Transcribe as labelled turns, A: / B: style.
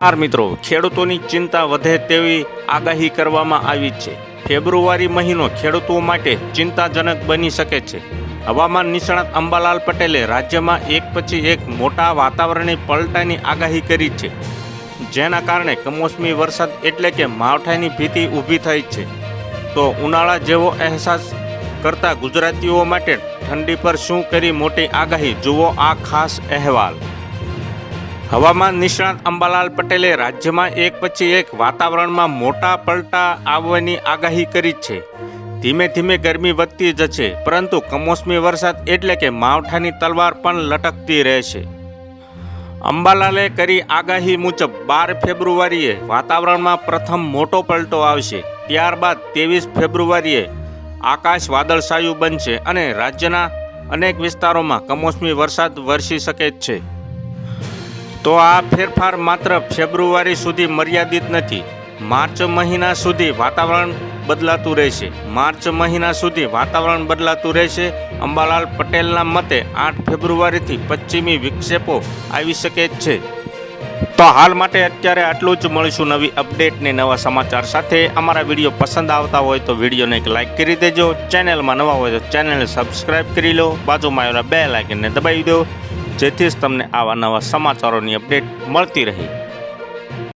A: નમસ્કાર મિત્રો. ખેડૂતોની ચિંતા વધે તેવી આગાહી કરવામાં આવી છે. ફેબ્રુઆરી મહિનો ખેડૂતો માટે ચિંતાજનક બની શકે છે. હવામાન નિષ્ણાત અંબાલાલ પટેલે રાજ્યમાં એક પછી એક મોટા વાતાવરણની પલટાની આગાહી કરી છે. જેના કારણે કમોસમી વરસાદ એટલે કે માવઠાની ભીતિ ઊભી થઈ છે. તો ઉનાળા જેવો અહેસાસ કરતા ગુજરાતીઓ માટે ઠંડી પર શું કરી મોટી આગાહી? જુઓ આ ખાસ અહેવાલ. હવામાન નિષ્ણાત અંબાલાલ પટેલે રાજ્યમાં એક પછી એક વાતાવરણમાં મોટા પલટા આવવાની આગાહી કરી છે. ધીમે ધીમે ગરમી વધતી જશે, પરંતુ કમોસમી વરસાદ એટલે કે માવઠાની તલવાર પણ લટકતી રહેશે. અંબાલાલે કરી આગાહી મુજબ બાર ફેબ્રુઆરીએ વાતાવરણમાં પ્રથમ મોટો પલટો આવશે. ત્યારબાદ ત્રેવીસ ફેબ્રુઆરીએ આકાશ વાદળછાયું બનશે અને રાજ્યના અનેક વિસ્તારોમાં કમોસમી વરસાદ વરસી શકે છે. તો આ ફેરફાર માત્ર ફેબ્રુઆરી સુધી મર્યાદિત નથી. માર્ચ મહિના સુધી વાતાવરણ બદલાતું રહેશે. માર્ચ મહિના સુધી વાતાવરણ બદલાતું રહેશે. અંબાલાલ પટેલના મતે આઠ ફેબ્રુઆરીથી પશ્ચિમી વિક્ષેપો આવી શકે છે. તો હાલ માટે અત્યારે આટલું જ. મળીશું નવી અપડેટ ને નવા સમાચાર સાથે. અમારા વીડિયો પસંદ આવતા હોય તો વિડીયોને એક લાઇક કરી દેજો. ચેનલમાં નવા હોય તો ચેનલને સબસ્ક્રાઇબ કરી લો. બાજુમાં આવેલા બે લાઇકનને દબાવી દો. જેથી જ તમને આવા નવા સમાચારોની અપડેટ મળતી રહે.